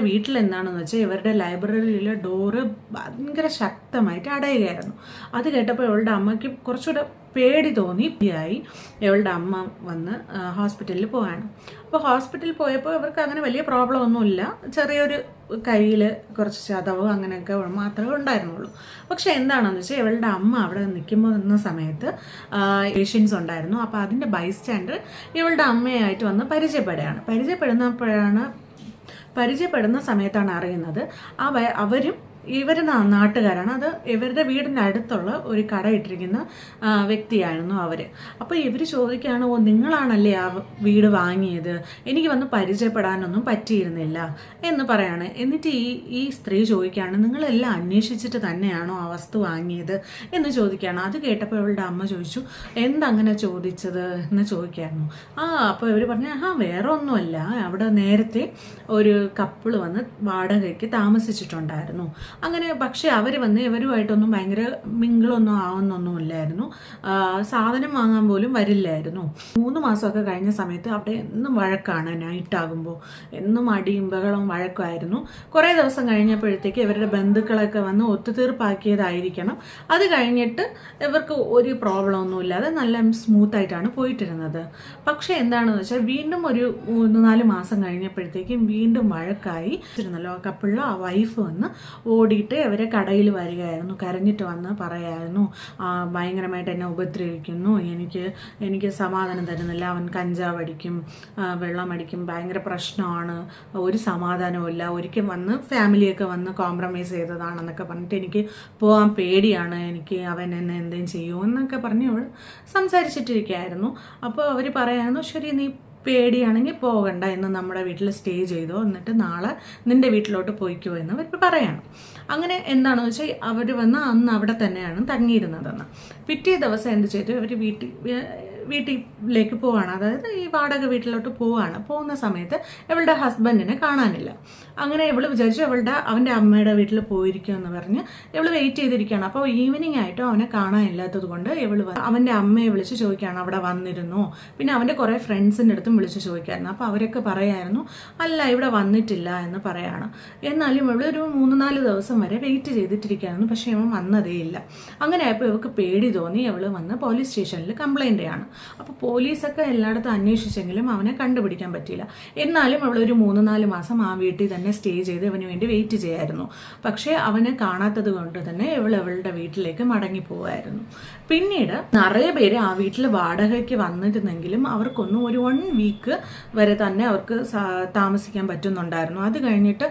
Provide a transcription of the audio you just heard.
വീട്ടിൽ എന്താണെന്ന് വെച്ചാൽ ഇവരുടെ ലൈബ്രറിയിലെ ഡോറ് ഭയങ്കര ശക്തമായിട്ട് അടയുകയായിരുന്നു. അത് കേട്ടപ്പോൾ ഇവളുടെ അമ്മയ്ക്ക് കുറച്ചുകൂടെ പേടി തോന്നി ആയി ഇവളുടെ അമ്മ വന്ന് ഹോസ്പിറ്റലിൽ പോവാണ്. അപ്പോൾ ഹോസ്പിറ്റലിൽ പോയപ്പോൾ ഇവർക്ക് അങ്ങനെ വലിയ പ്രോബ്ലം ഒന്നുമില്ല ചെറിയൊരു കയ്യിൽ കുറച്ച് ചതവ് അങ്ങനെയൊക്കെ മാത്രമേ ഉണ്ടായിരുന്നുള്ളൂ. പക്ഷെ എന്താണെന്ന് വെച്ചാൽ ഇവളുടെ അമ്മ അവിടെ നിൽക്കുമ്പോൾ നിന്ന സമയത്ത് പേഷ്യൻസ് ഉണ്ടായിരുന്നു. അപ്പോൾ അതിന്റെ ബൈസ്റ്റാൻഡർ ഇവളുടെ അമ്മയായിട്ട് വന്ന് പരിചയപ്പെടുകയാണ്. പരിചയപ്പെടുന്നപ്പോഴാണ് പരിചയപ്പെടുന്ന സമയത്താണ് അറിയുന്നത്. അവ അവരും ഇവർ നാട്ടുകാരാണ്. അത് ഇവരുടെ വീടിന്റെ അടുത്തുള്ള ഒരു കട ഇട്ടിരിക്കുന്ന വ്യക്തിയായിരുന്നു അവർ അപ്പോൾ ഇവർ ചോദിക്കുകയാണ് ഓ നിങ്ങളാണല്ലേ ആ വീട് വാങ്ങിയത്? എനിക്ക് വന്ന് പരിചയപ്പെടാനൊന്നും പറ്റിയിരുന്നില്ല. എന്ന് പറയാണ്. എന്നിട്ട് ഈ ഈ സ്ത്രീ ചോദിക്കുകയാണ് നിങ്ങളെല്ലാം അന്വേഷിച്ചിട്ട് തന്നെയാണോ ആ വസ്തു വാങ്ങിയത്? എന്ന് ചോദിക്കുകയാണ്. അത് കേട്ടപ്പോൾ അവളുടെ അമ്മ ചോദിച്ചു എന്തങ്ങനെ ചോദിച്ചത്? എന്ന് ചോദിക്കായിരുന്നു ആ അപ്പോൾ ഇവർ പറഞ്ഞു ആ വേറെ ഒന്നുമല്ല അവിടെ നേരത്തെ ഒരു കപ്പിൾ വന്ന് വാടകയ്ക്ക് താമസിച്ചിട്ടുണ്ടായിരുന്നു. അങ്ങനെ പക്ഷേ അവർ വന്ന് ഇവരുമായിട്ടൊന്നും ഭയങ്കര മിങ്കിളൊന്നും ആവുന്നൊന്നും ഇല്ലായിരുന്നു സാധനം വാങ്ങാൻ പോലും വരില്ലായിരുന്നു. മൂന്ന് മാസമൊക്കെ കഴിഞ്ഞ സമയത്ത് അവിടെ എന്നും വഴക്കാണ് നൈറ്റാകുമ്പോൾ. എന്നും അടിയും ബഹളവും വഴക്കുമായിരുന്നു. കുറേ ദിവസം കഴിഞ്ഞപ്പോഴത്തേക്ക് ഇവരുടെ ബന്ധുക്കളൊക്കെ വന്ന് ഒത്തുതീർപ്പാക്കിയതായിരിക്കണം. അത് കഴിഞ്ഞിട്ട് ഇവർക്ക് ഒരു പ്രോബ്ലം ഒന്നുമില്ലാതെ നല്ല സ്മൂത്ത് ആയിട്ടാണ് പോയിട്ടിരുന്നത്. പക്ഷേ എന്താണെന്ന് വെച്ചാൽ വീണ്ടും ഒരു മൂന്ന് നാല് മാസം കഴിഞ്ഞപ്പോഴത്തേക്കും വീണ്ടും വഴക്കായി. ഇരുന്നല്ലോ ആ കപ്പിളിൽ ആ വൈഫ് വന്ന് ഓടിയിട്ട് ഇവരെ കടയിൽ വരികയായിരുന്നു കരഞ്ഞിട്ട് വന്ന് പറയായിരുന്നു ഭയങ്കരമായിട്ട് എന്നെ ഉപദ്രവിക്കുന്നു എനിക്ക് എനിക്ക് സമാധാനം തരുന്നില്ല അവൻ കഞ്ചാവ് അടിക്കും വെള്ളം അടിക്കും ഭയങ്കര പ്രശ്നമാണ് ഒരു സമാധാനവും ഇല്ല ഒരിക്കൽ വന്ന് ഫാമിലിയൊക്കെ വന്ന് കോംപ്രമൈസ് ചെയ്തതാണെന്നൊക്കെ പറഞ്ഞിട്ട് എനിക്ക് പോകാൻ പേടിയാണ് എനിക്ക് അവൻ എന്നെ എന്തെങ്കിലും ചെയ്യുമോ എന്നൊക്കെ പറഞ്ഞ് അവൾ സംസാരിച്ചിട്ടിരിക്കുകയായിരുന്നു. അപ്പോൾ അവർ പറയായിരുന്നു ശരി നീ പേടിയാണെങ്കിൽ പോകണ്ട എന്ന് നമ്മുടെ വീട്ടിൽ സ്റ്റേ ചെയ്തോ എന്നിട്ട് നാളെ നിന്റെ വീട്ടിലോട്ട് പോയിക്കോ എന്ന് അവർ പറയണം. അങ്ങനെ എന്താണെന്ന് വെച്ചാൽ അവർ വന്ന് അന്ന് അവിടെ തന്നെയാണ് തങ്ങിയിരുന്നതെന്ന്. പിറ്റേ ദിവസം എന്ത് ചെയ്തു? അവർ വീട്ടിൽ വീട്ടിലേക്ക് പോവാണ്. അതായത് ഈ വാടക വീട്ടിലോട്ട് പോവാണ്. പോകുന്ന സമയത്ത് ഇവളുടെ ഹസ്ബൻഡിനെ കാണാനില്ല. അങ്ങനെ ഇവൾ വിചാരിച്ചു അവളുടെ അവന്റെ അമ്മയുടെ വീട്ടിൽ പോയിരിക്കും എന്ന് പറഞ്ഞ് ഇവൾ വെയിറ്റ് ചെയ്തിരിക്കുകയാണ്. അപ്പോൾ ഈവനിങ് ആയിട്ടും അവനെ കാണാനില്ലാത്തത് കൊണ്ട് ഇവൾ അവന്റെ അമ്മയെ വിളിച്ച് ചോദിക്കുകയാണ് അവിടെ വന്നിരുന്നോ? പിന്നെ അവന്റെ കുറേ ഫ്രണ്ട്സിന്റെ അടുത്തും വിളിച്ച് ചോദിക്കായിരുന്നു. അപ്പോൾ അവരൊക്കെ പറയായിരുന്നു അല്ല ഇവിടെ വന്നിട്ടില്ല എന്ന് പറയാണ്. എന്നാലും ഇവൾ ഒരു മൂന്ന് നാല് ദിവസം വരെ വെയിറ്റ് ചെയ്തിട്ടിരിക്കുകയായിരുന്നു. പക്ഷേ അവൻ വന്നതേയില്ല. അങ്ങനെ ആയപ്പോൾ ഇവൾക്ക് പേടി തോന്നി. അവൾ വന്ന് പോലീസ് സ്റ്റേഷനിൽ കംപ്ലൈന്റ് ആണ്. അപ്പോൾ പോലീസൊക്കെ എല്ലായിടത്തും അന്വേഷിച്ചെങ്കിലും അവനെ കണ്ടുപിടിക്കാൻ പറ്റിയില്ല. എന്നാലും അവൾ ഒരു മൂന്ന് നാല് മാസം ആ വീട്ടിൽ തന്നെ സ്റ്റേ ചെയ്ത് ഇവന് വേണ്ടി വെയിറ്റ് ചെയ്യായിരുന്നു. പക്ഷേ അവനെ കാണാത്തത് കൊണ്ട് തന്നെ ഇവൾ അവളുടെ വീട്ടിലേക്ക് മടങ്ങി പോവായിരുന്നു. പിന്നീട് നിറയെ പേര് ആ വീട്ടിൽ വാടകയ്ക്ക് വന്നിരുന്നെങ്കിലും അവർക്കൊന്നും ഒരു വൺ വീക്ക് വരെ തന്നെ അവർക്ക് താമസിക്കാൻ പറ്റുന്നുണ്ടായിരുന്നു. അത് കഴിഞ്ഞിട്ട്